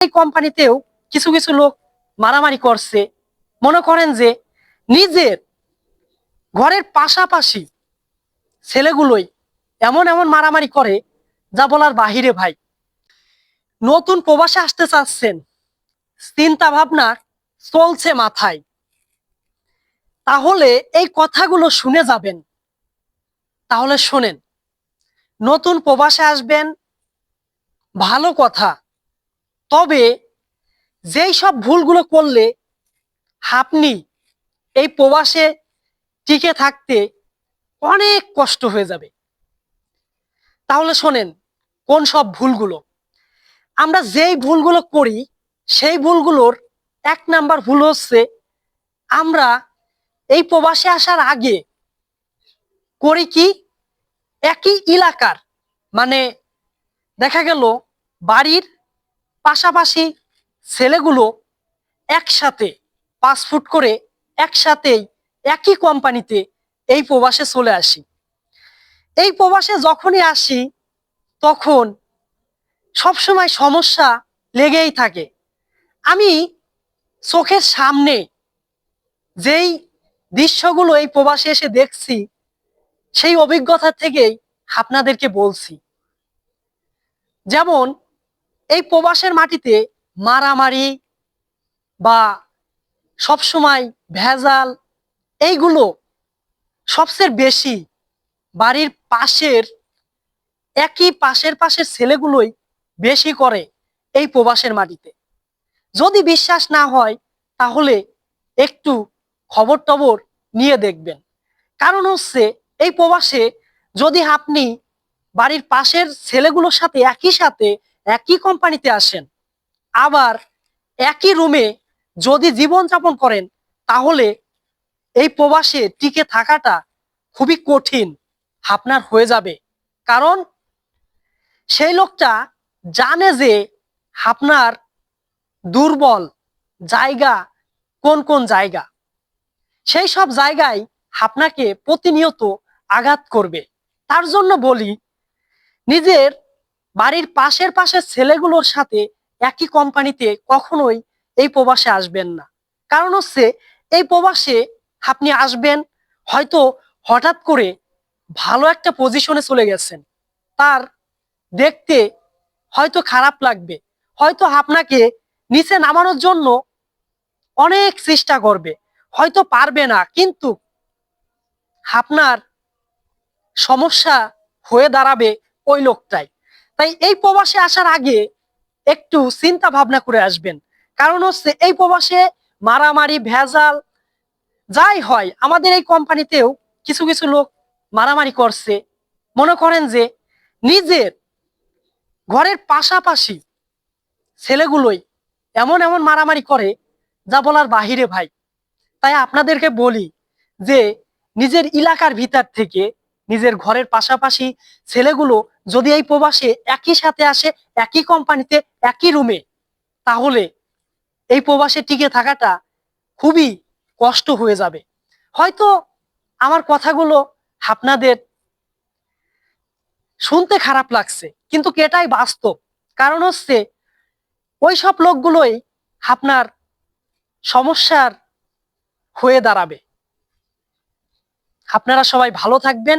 এই কোম্পানিতেও কিছু কিছু লোক মারামারি করছে। মনে করেন যে নিজের ঘরের পাশাপাশি ছেলেগুলোই এমন এমন মারামারি করে, যা বলার বাহিরে ভাই। নতুন প্রবাসে আসতে চাচ্ছেন, চিন্তা ভাবনা চলছে মাথায়। তাহলে এই কথাগুলো শুনে যাবেন। তাহলে শোনেন, নতুন প্রবাসে আসবেন, ভালো কথা। তবে যেই সব ভুলগুলো করলে আপনি এই প্রবাসে টিকে থাকতে অনেক কষ্ট হয়ে যাবে। তাহলে শোনেন, কোন সব ভুলগুলো? আমরা যেই ভুলগুলো করি, সেই ভুলগুলোর এক নাম্বার ভুল হচ্ছে আমরা এই প্রবাসে আসার আগে করি কি? একই এলাকার মানে দেখা গেল বাড়ির পাশাপাশি ছেলেগুলো একসাথে ফুট করে একসাথেই একই কোম্পানিতে এই প্রবাসে চলে আসি। এই প্রবাসে যখনই আসি, তখন সবসময় সমস্যা লেগেই থাকে। আমি চোখের সামনে যেই দৃশ্যগুলো এই প্রবাসে এসে দেখছি, সেই অভিজ্ঞতা থেকেই আপনাদেরকে বলছি। যেমন এই প্রবাসের মাটিতে মারামারি বা সবসময় ভেজাল, এইগুলো সবচেয়ে বেশি বাড়ির পাশের, একই পাশের পাশের ছেলেগুলোই বেশি করে এই প্রবাসের মাটিতে। যদি বিশ্বাস না হয়, তাহলে একটু খবর টবর নিয়ে দেখবেন। কারণ হচ্ছে, এই প্রবাসে যদি আপনি বাড়ির পাশের ছেলেগুলোর সাথে, একই সাথে একই কোম্পানিতে আসেন, আবার একই রুমে যদি জীবনযাপন করেন, তাহলে এই প্রবাসে টিকে থাকাটা খুবই কঠিন, আপনার হয়ে যাবে। কারণ সেই লোকটা জানে যে আপনার দুর্বল জায়গা কোন কোন জায়গা। সেই সব জায়গায় আপনাকে প্রতিনিয়ত আঘাত করবে। তার জন্য বলি, নিজের বাড়ির পাশের পাশের ছেলেগুলোর সাথে একই কোম্পানিতে কখনোই এই প্রবাসে আসবেন না। কারণ হচ্ছে, এই প্রবাসে আপনি আসবেন, হয়তো হঠাৎ করে ভালো একটা পজিশনে চলে গেছেন। তার দেখতে হয়তো খারাপ লাগবে। হয়তো আপনাকে নিচে নামানোর জন্য অনেক চেষ্টা করবে। হয়তো পারবে না, কিন্তু আপনার সমস্যা হয়ে দাঁড়াবে ওই লোকটাই। তাই এই প্রবাসে আসার আগে একটু চিন্তা ভাবনা করে আসবেন। কারণ হচ্ছে এই প্রবাসে মারামারি, ভেজাল, যাই হয়, আমাদের এই কোম্পানিতেও কিছু কিছু লোক মারামারি করছে। মনে করেন যে নিজের ঘরের পাশাপাশি ছেলেগুলোই এমন এমন মারামারি করে, যা বলার বাহিরে ভাই। তাই আপনাদেরকে বলি যে নিজের এলাকার ভিতর থেকে নিজের ঘরের পাশাপাশি ছেলেগুলো যদি এই প্রবাসে একই সাথে আসে, একই কোম্পানিতে, একই রুমে তাহলে এই প্রবাসে টিকে থাকাটা খুবই কষ্ট হয়ে যাবে। হয়তো আমার কথাগুলো আপনাদের শুনতে খারাপ লাগছে, কিন্তু এটাই বাস্তব। কারণ হচ্ছে ওই সব লোকগুলোই আপনার সমস্যার হয়ে দাঁড়াবে। আপনারা সবাই ভালো থাকবেন।